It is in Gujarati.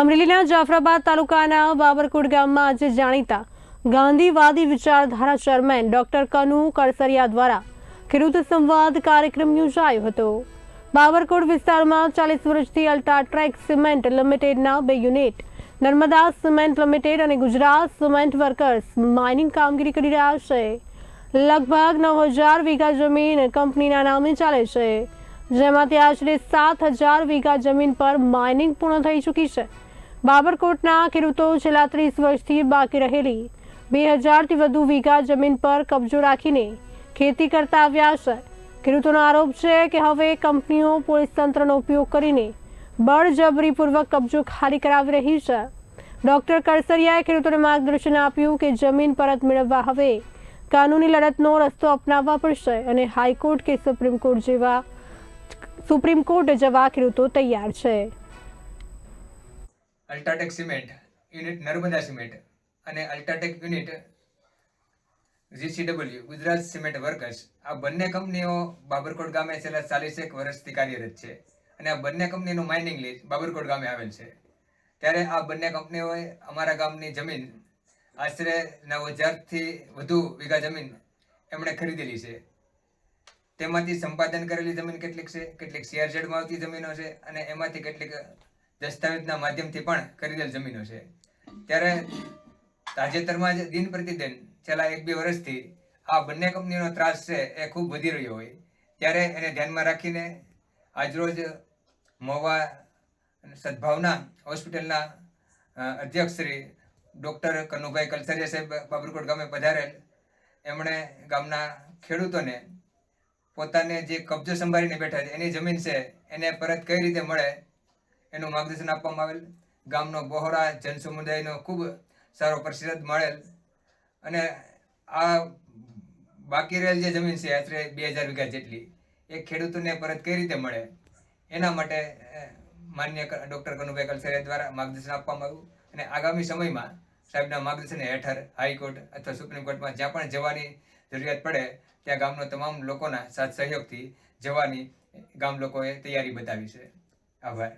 અમરેલીના જાફરાબાદ તાલુકાના બાબરકોટ ગામમાં આજે જાણીતા ગાંધીવાદી વિચારધારા ચેરમેન ડોક્ટર કનુ કળસરિયા દ્વારા ખેડૂત સંવાદ કાર્યક્રમ યોજાયો હતો. બાબરકોટ વિસ્તારમાં ચાલીસ વર્ષથી અલ્ટ્રાટ્રેક સિમેન્ટ લિમિટેડના બે યુનિટ, નર્મદા સિમેન્ટ લિમિટેડ અને ગુજરાત સિમેન્ટ વર્કર્સ માઇનિંગ કામગીરી કરી રહ્યા છે. લગભગ નવ હજાર વીઘા જમીન કંપનીના નામે ચાલે છે, જેમાંથી આશરે સાત હજાર વીઘા જમીન પર માઇનિંગ પૂર્ણ થઈ ચૂકી છે. બાબરકોટના ખેડૂતો છેલ્લા ત્રીસ વર્ષથી બાકી રહેલી બે હજારથી વધુ વીઘા જમીન પર કબજો રાખીને ખેતી કરતા આવ્યા છે. ખેડૂતોનો આરોપ છે કે હવે કંપનીઓ પોલીસ તંત્રનો ઉપયોગ કરીને બળજબરીપૂર્વક કબજો ખાલી કરાવી રહી છે. ડોક્ટર કરસરિયાએ ખેડૂતોને માર્ગદર્શન આપ્યું કે જમીન પરત મેળવવા હવે કાનૂની લડતનો રસ્તો અપનાવવા પડશે અને હાઈકોર્ટ કે સુપ્રીમ કોર્ટ જેવા સુપ્રીમ કોર્ટ જવા ખેડૂતો તૈયાર છે. UltraTech cement unit Narmada cement અને UltraTech unit GCW, Gujarat cement workers. આ બંને કંપનીઓ બાબરકોટ ગામે છેલ્લા ચાલીસેક વર્ષથી કાર્યરત છે અને આ બંને કંપનીનું માઇનિંગ લીઝ બાબરકોટ ગામે આવેલ છે. ત્યારે આ બંને કંપનીઓએ અમારા ગામની જમીન આશરે નવ હજારથી વધુ વીઘા જમીન એમણે ખરીદેલી છે. તેમાંથી સંપાદન કરેલી જમીન કેટલીક છે? કેટલીક સીઆરઝેડમાં આવતી જમીનો છે અને એમાંથી કેટલીક દસ્તાવેજના માધ્યમથી પણ ખરીદેલ જમીનો છે. ત્યારે તાજેતરમાં જ દિન પ્રતિદિન છેલ્લા એક બે વર્ષથી આ બંને કંપનીનો ત્રાસ છે એ ખૂબ વધી રહ્યો હોય. ત્યારે એને ધ્યાનમાં રાખીને આજરોજ મોવા સદભાવના હોસ્પિટલના અધ્યક્ષ શ્રી ડૉક્ટર કનુભાઈ કલસરિયા સાહેબ બાબરકોટ ગામે પધારેલ. એમણે ગામના ખેડૂતોને પોતાને જે કબજો સંભાળીને બેઠા છે, એની જમીન છે, એને પરત કઈ રીતે મળે એનું માર્ગદર્શન આપવામાં આવેલ. ગામનો બહોરા જન સમુદાયનો ખૂબ સારો પ્રતિસાદ મળેલ. અને આ બાકી રહેલ જે જમીન છે, આશરે બે હજાર વીઘા જેટલી, એ ખેડૂતોને પરત કઈ રીતે મળે? એના માટે માન્ય ડૉક્ટર કનુભાઈ કલસરિયા દ્વારા માર્ગદર્શન આપવામાં આવ્યું. અને આગામી સમયમાં સાહેબના માર્ગદર્શન હેઠળ હાઈકોર્ટ અથવા સુપ્રીમ કોર્ટમાં જ્યાં પણ જવાની જરૂરિયાત પડે, ત્યાં ગામનો તમામ લોકોના સાથ સહયોગથી જવાની ગામ લોકોએ તૈયારી બતાવી છે. આભાર.